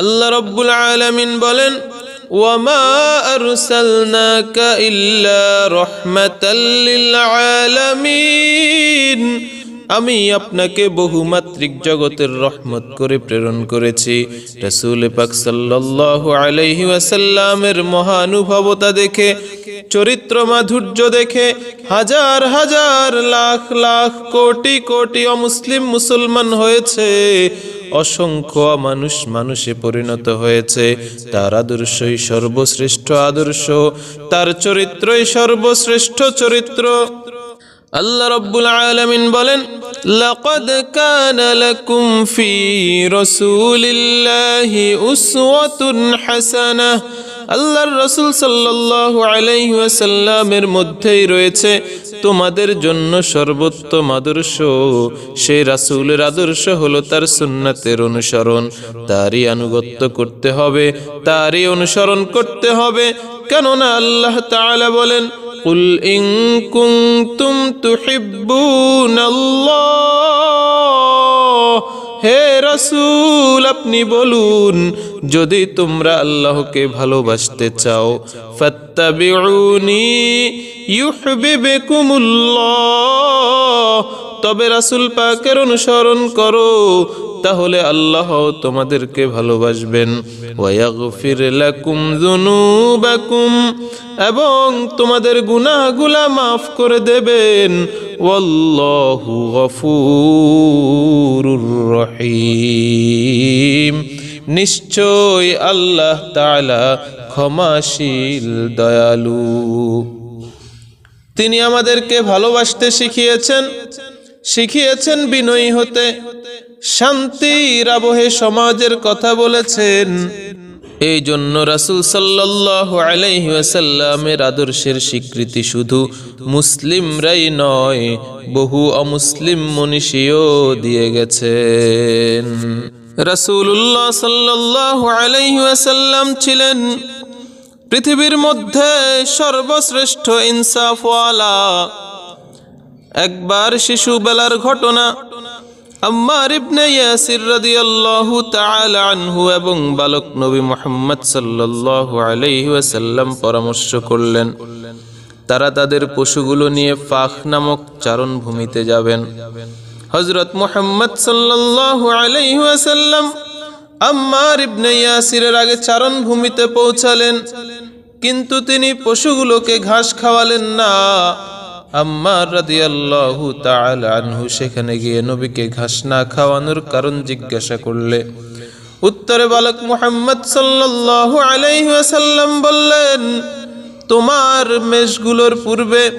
আল্লাহ রব্বুল আলামিন বলেন, ওয়ামা আলামিন। আমি আপনাকে বহুমাত্রিক জগতের রহমত করে প্রেরণ করেছি। রাসূল পাক সাল্লাল্লাহু আলাইহি ওয়াসাল্লামের মহানুভবতা দেখে, চরিত্র মাধুর্য দেখে, হাজার হাজার লাখ লাখ কোটি কোটি অমুসলিম মুসলমান হয়েছে। অসংখ্য মানুষ মানুষে পরিণত হয়েছে। তার আদর্শই সর্বশ্রেষ্ঠ আদর্শ। তার চরিত্রই সর্বশ্রেষ্ঠ চরিত্র। আল্লাহ রব্বুল আলামিন বলেন, লাকাদ কানা লাকুম ফি রাসূলিল্লাহি উসওয়াতুন হাসানাহ আল্লাহর রসুল সাল্লাল্লাহু আলাইহি ওয়াসাল্লামের মধ্যেই রয়েছে তোমাদের জন্য সর্বোত্তম আদর্শ সেই রাসূলের আদর্শ হলো তার সুন্নাতের অনুসরণ তারই আনুগত্য করতে হবে তারই অনুসরণ করতে হবে কেননা আল্লাহ তাআলা বলেন قل إن كنتم تحبون الله হে রাসূল আপনি বলুন যদি তোমরা আল্লাহকে ভালোবাসতে চাও তবে রাসূল পাকের অনুসরণ করো, তাহলে আল্লাহ তোমাদেরকে ভালোবাসবেন। এবং তোমাদের গুনাহগুলা মাফ করে দেবেন। রহিম। নিশ্চয় আল্লাহ তাআলা ক্ষমাশীল, দয়ালু। তিনি আমাদেরকে ভালোবাসতে শিখিয়েছেন। শিখিয়েছেন বিনয়ী হতে। শান্তির আবহে সমাজের কথা বলেছেন। এই জন্য রাসুল সাল্লাহ আলাইসাল্লামের আদর্শের স্বীকৃতি শুধু মুসলিমরাই নয়, বহু অমুসলিম মনীষীও দিয়ে গেছেন। রাসূলুল্লাহ সাল্লাল্লাহু আলাইহি ছিলেন পৃথিবীর মধ্যে সর্বশ্রেষ্ঠ ইনসাফওয়ালা। একবার শিশুবেলার ঘটনা, আম্মার ইবনে ইয়াসির রাদিয়াল্লাহু তাআলা আনহু এবং বালক নবী মুহাম্মদ সাল্লাল্লাহু আলাইহি ওয়াসাল্লাম পরামর্শ করলেন, তারা তাদের পশুগুলো নিয়ে ফাখ নামক চারণ ভূমিতে যাবেন। হযরত মুহাম্মদ সাল্লাল্লাহু আলাইহি ওয়াসাল্লাম আম্মার ইবনে ইয়াসিরের আগে চারণ ভূমিতে পৌঁছালেন। কিন্তু তিনি পশুগুলোকে ঘাস খাওয়ালেন না। আম্মার রাদিয়াল্লাহু তাআলা আনহু সেখানে গিয়ে নবীকে ঘাস না খাওয়ানোর কারণ জিজ্ঞাসা করলে। উত্তরে বালক মুহাম্মদ সাল্লাল্লাহু আলাইহি ওয়াসাল্লাম বললেন, তোমার মেষগুলোর পূর্বে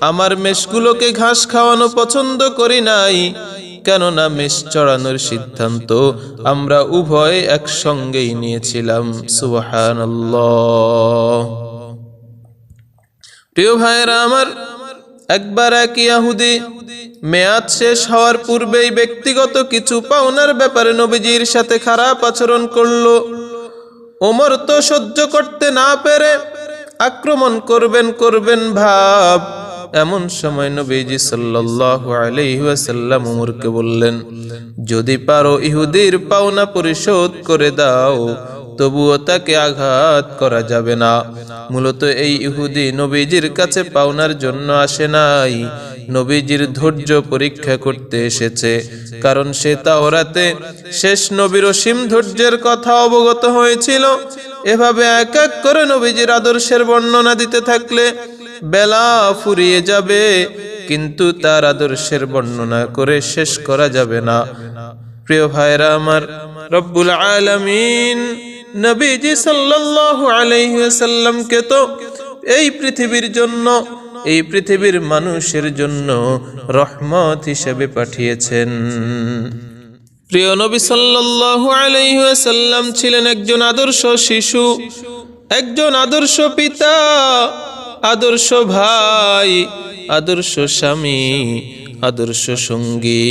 আমার মেষগুলোকে ঘাস খাওয়ানো পছন্দ করি নাই। কেননা মেষ চড়ানোর সিদ্ধান্ত আমরা উভয় একসঙ্গেই নিয়েছিলাম। সুবহানাল্লাহ। প্রিয় ভাইয়েরা আমার, একবার এক ইয়াহুদি মেয়াদ শেষ হওয়ার পূর্বেই ব্যক্তিগত কিছু পাওনার ব্যাপারে নবীজির সাথে খারাপ আচরণ করল। ওমর তো সহ্য করতে না পেরে আক্রমণ করবেন করবেন ভাব। এমন সময় নবীজি সাল্লাল্লাহু আলাইহি ওয়াসাল্লাম ওমরকে বললেন, যদি পারো ইহুদির পাওনা পরিশোধ করে দাও, তবুও তাকে আঘাত করা যাবে না। মূলত এই ইহুদি নবীজির কাছে পাওনার জন্য আসে নাই। নবীজির ধৈর্য পরীক্ষা করতে এসেছে, কারণ সে তাওরাতে শেষ নবীর অসীম ধৈর্যের কথা অবগত হয়েছিল। এভাবে এক এক করে নবীজির আদর্শের বর্ণনা দিতে থাকলে বেলা ফুরিয়ে যাবে, কিন্তু তার আদর্শের বর্ণনা করে শেষ করা যাবে না। প্রিয় ভাইরা আমার, রব্বুল আলামিন নবীজি সাল্লাল্লাহু আলাইহি তো এই পৃথিবীর জন্য, এই পৃথিবীর মানুষের জন্য রহমত হিসেবে পাঠিয়েছেন। প্রিয় নবী সাল্লাল্লাহু আলাইহি ওয়াসাল্লাম ছিলেন একজন আদর্শ শিশু, একজন আদর্শ পিতা আদর্শ ভাই, আদর্শ স্বামী, আদর্শ সঙ্গী,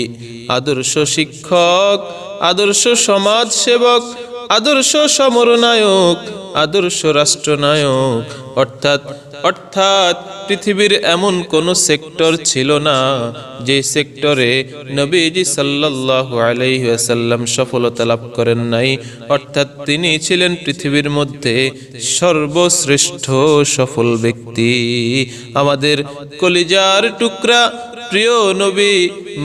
আদর্শ শিক্ষক, আদর্শ সমাজ সেবক আদর্শ সমরনায়ক, আদর্শ রাষ্ট্রনায়ক অর্থাৎ অর্থাৎ পৃথিবীর এমন কোন সেক্টর ছিল না যে সেক্টরে নবীজি সাল্লাল্লাহু আলাইহি ওয়াসাল্লাম সফলতা লাভ করেন নাই। অর্থাৎ তিনি ছিলেন পৃথিবীর মধ্যে সর্বশ্রেষ্ঠ সফল ব্যক্তি। আমাদের কলিজার টুকরা প্রিয় নবী,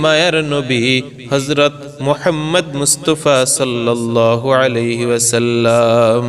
মায়ার নবী হজরত মোহাম্মদ মুস্তফা সাল্লাল্লাহু আলাইহি ওয়াসাল্লাম।